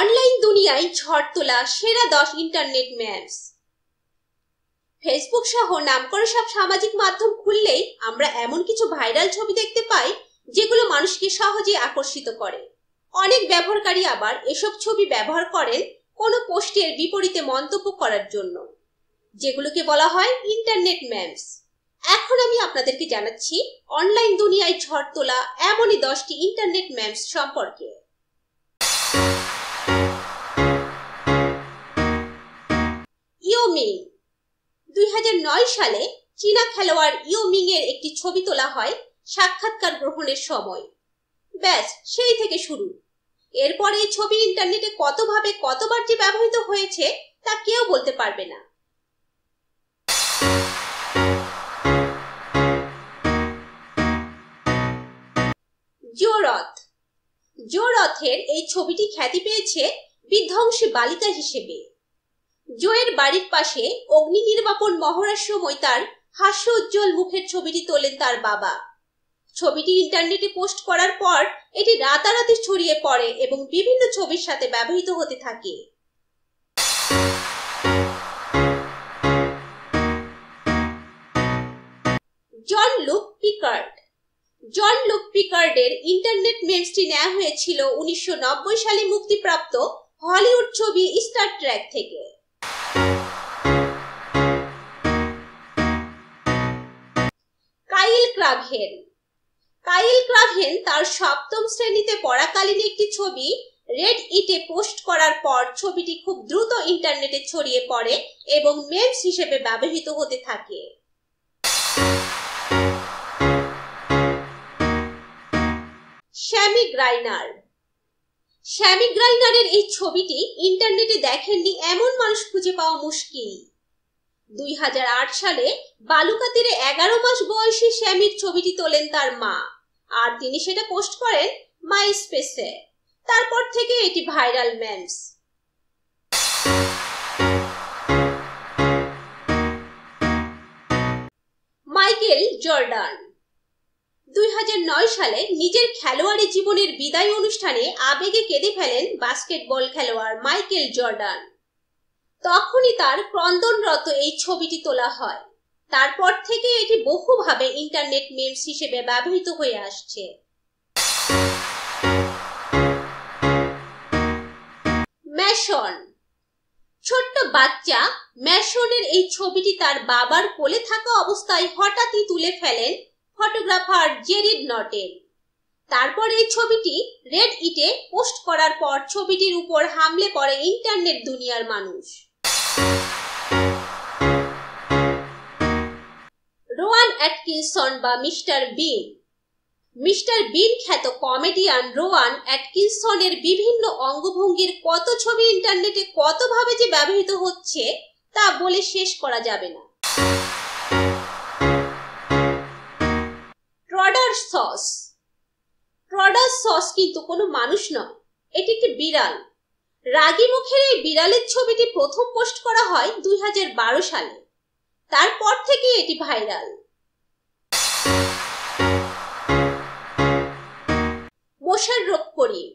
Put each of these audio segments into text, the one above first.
Online দুনিয়ায় ঝড় তোলা সেরা দশ ইন্টারনেট ম্যাপস। ফেসবুক সহ নামকরা সব সামাজিক মাধ্যম খুললেই আমরা এমন কিছু ভাইরাল ছবি দেখতে পাই, যেগুলো মানুষকে সহজে আকর্ষিত করে। অনেক ব্যবহারকারী আবার এসব ছবি ব্যবহার করেন কোনো পোস্টের বিপরীতে মন্তব্য করার জন্য, যেগুলোকে বলা হয় ইন্টারনেট ম্যামস এখন আমি আপনাদেরকে জানাচ্ছি, অনলাইন দুনিয়ায় ঝড় তোলা এমনই দশটি ইন্টারনেট ম্যামস সম্পর্কে। সালে চীনা খেলোয়াড় ইয়োমিং এর একটি ছবি তোলা হয় সাক্ষাৎকার গ্রহণের সময়। ব্যাস, সেই থেকে শুরু। এরপর এই ছবি ইন্টারনেটে কতভাবে কতবার যে ব্যবহৃত হয়েছে তা কেউ বলতে পারবে না। জোরথ। জোরথের এই ছবিটি খ্যাতি পেয়েছে বিধ্বংসী বালিকা হিসেবে। জোয়ের বাড়ির পাশে অগ্নি নির্বাপন মহড়ার সময় তার হাস্য উজ্জ্বল মুখের ছবিটি তোলেন তার বাবা। ছবিটি ইন্টারনেটে পোস্ট করার পর এটি রাতারাতি ছড়িয়ে পড়ে এবং বিভিন্ন ছবির সাথে ব্যবহৃত হতে থাকে। Jean Luc Picard. Jean Luc পিকার্ডের internet মেমসটি নেওয়া হয়েছিল উনিশশো নব্বই সালে মুক্তিপ্রাপ্ত হলিউড ছবি স্টার ট্র্যাক থেকে। কাইল ক্রাভেন কাইল ক্রাভেন তার সপ্তম শ্রেণীতে পড়াকালীন একটি ছবি রেড ইটে পোস্ট করার পর ছবিটি খুব দ্রুত ইন্টারনেটে ছড়িয়ে পড়ে এবং মেমস হিসেবে ব্যবহৃত হতে থাকে। শ্যামি গ্রাইনার শ্যামি গ্রাইনারের এই ছবিটি ইন্টারনেটে দেখেননি এমন মানুষ খুঁজে পাওয়া মুশকিল। দুই হাজার আট সালে বালুকা তীরে এগারো মাস বয়সী শ্যামির ছবিটি তোলেন তার মা। আর তিনি সেটা পোস্ট করেন মাই স্পেসে তারপর থেকে এটি ভাইরাল ম্যামস মাইকেল জর্ডান দুই হাজার নয় সালে নিজের খেলোয়াড়ি জীবনের বিদায় অনুষ্ঠানে আবেগে কেঁদে ফেলেন বাস্কেটবল খেলোয়াড় মাইকেল জর্ডান। তখনই তার ক্রন্দনরত এই ছবিটি তোলা হয়। তারপর থেকে এটি বহুভাবে ইন্টারনেট মেমস হিসেবে ব্যবহৃত হয়ে আসছে। ম্যাশন। ছোট্ট বাচ্চা ম্যাশনের এই ছবিটি তার বাবার কোলে থাকা অবস্থায় হঠাৎই তুলে ফেলেন ফটোগ্রাফার জেরিড নটেন তারপর এই ছবিটি রেড ইটে পোস্ট করার পর ছবিটির উপর হামলে পড়ে ইন্টারনেট দুনিয়ার মানুষ। রোয়ান অ্যাটকিনসন বা মিস্টার বিন। মিস্টার বিন খ্যাত কমেডিয়ান রোয়ান অ্যাটকিনসনের বিভিন্ন অঙ্গভঙ্গির কত ছবি ইন্টারনেটে কতভাবে যে ব্যবহৃত হচ্ছে তা বলে শেষ করা যাবে না। সস ট্রডার সস কিন্তু কোনো মানুষ নয়। এটি একটি বিড়াল। রাগী মুখের এই বিড়ালের ছবিটি প্রথম পোস্ট করা হয় দুই সালে। তারপর থেকে এটি ভাইরাল। মোশাররফ করিম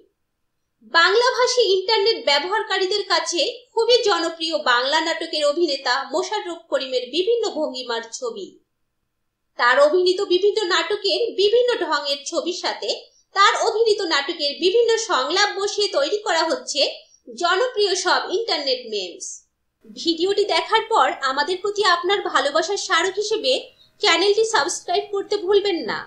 বাংলাভাষী ইন্টারনেট ব্যবহারকারীদের কাছে খুবই জনপ্রিয় বাংলা নাটকের অভিনেতা মোশাররফ করিমের বিভিন্ন ভঙ্গিমার ছবি। তার অভিনীত বিভিন্ন নাটকের বিভিন্ন ঢঙের ছবির সাথে তার অভিনীত নাটকের বিভিন্ন সংলাপ বসিয়ে তৈরি করা হচ্ছে জনপ্রিয় সব ইন্টারনেট মেমস ভিডিওটি দেখার পর আমাদের প্রতি আপনার ভালোবাসার স্মারক হিসেবে চ্যানেলটি সাবস্ক্রাইব করতে ভুলবেন না।